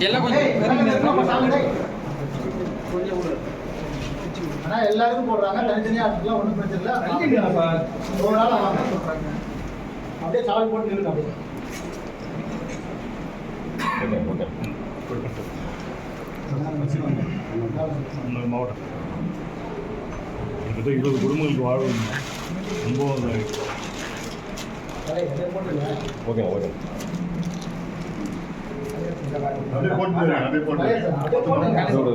எல்லாம் ஆனா எல்லாருக்கும் போடுறாங்க தனித்தனியா அதுக்கெல்லாம் ஒன்றும் பிரச்சனை இல்லை ஒரு நாள் வாங்க சொல்றாங்க அப்படியே சால் போட்டு நில்லுங்க அப்படியே மாவட்டம் கிட்டத்தட்ட இருபது குடும்பங்களுக்கு வாழ்வு ரொம்ப. Okay okay.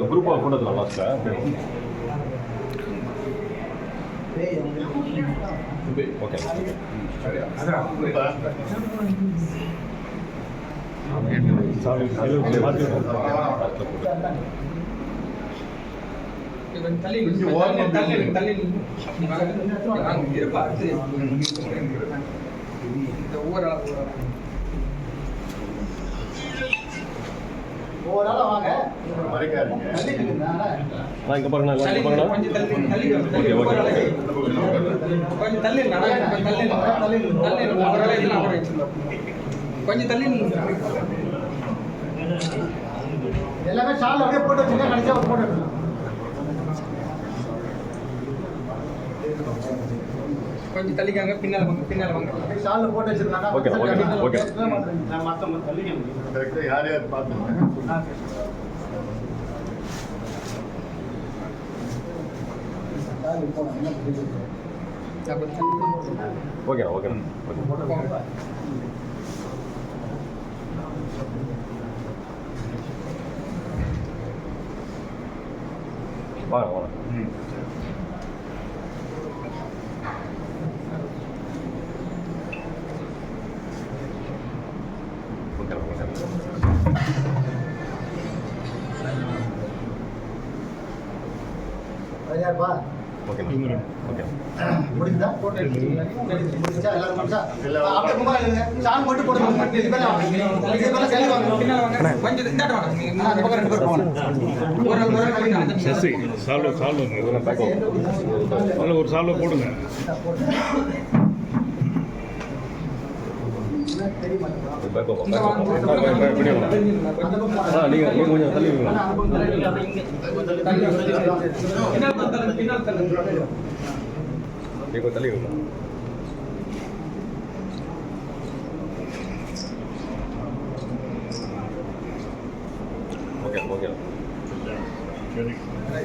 குரூப்பாக போட்டது லாஸ்ட்டில் ஏய், ஓகே. சாமி தள்ளி தள்ளி தள்ளி தள்ளி இருப்பா இந்த. ஒரு நாள் வாங்க மறைக்காதீங்க பாருங்கண்ணா தள்ளி இங்கே பாருங்கண்ணா கொஞ்சம் தள்ளி தள்ளி ஓகே, ஓகே. கொஞ்சம் தள்ளி. அண்ணா, கொஞ்சம் தள்ளி. தள்ளி. தள்ளி அப்புறம் வச்சுக்கலாம். கொஞ்சம் தள்ளி நில்லு. எல்லாமே ஷால் அப்படியே போட்டு வச்சுங்க கடைசியா ஒரு போட்டோ கொஞ்சம் தள்ளிக்காங்க பின்னால வாங்க பின்னால வாங்க. ஷால்ல போட்டு வச்சிருக்காங்க. Okay, okay, okay. கரெக்டாக யார் யார் பார்த்துருங்க. Okay okay. போங்க. வாங்க வாங்க. ம். சரியாப்பா ஓகே ஓகே முடிஞ்சா போட்டோ எடுத்துக்கீங்களா? முடிஞ்சா எல்லாரும் முடிஞ்சா அப்படியே கும்பலா இருங்க ஷால் மட்டும் போடுங்க. இது மேல வாங்க இது மேல செல்லு வாங்க. பின்னால வாங்க. கொஞ்சம் இந்தாட்ட வாங்க. நீங்க அந்த பக்கம் ரெண்டு பேர் போகணும் ஒரு ஒரு சசி சால்வ் சால்வ் சால்வ் போடுங்க. தள்ளி வைங்க ஓகே ஓகே சரி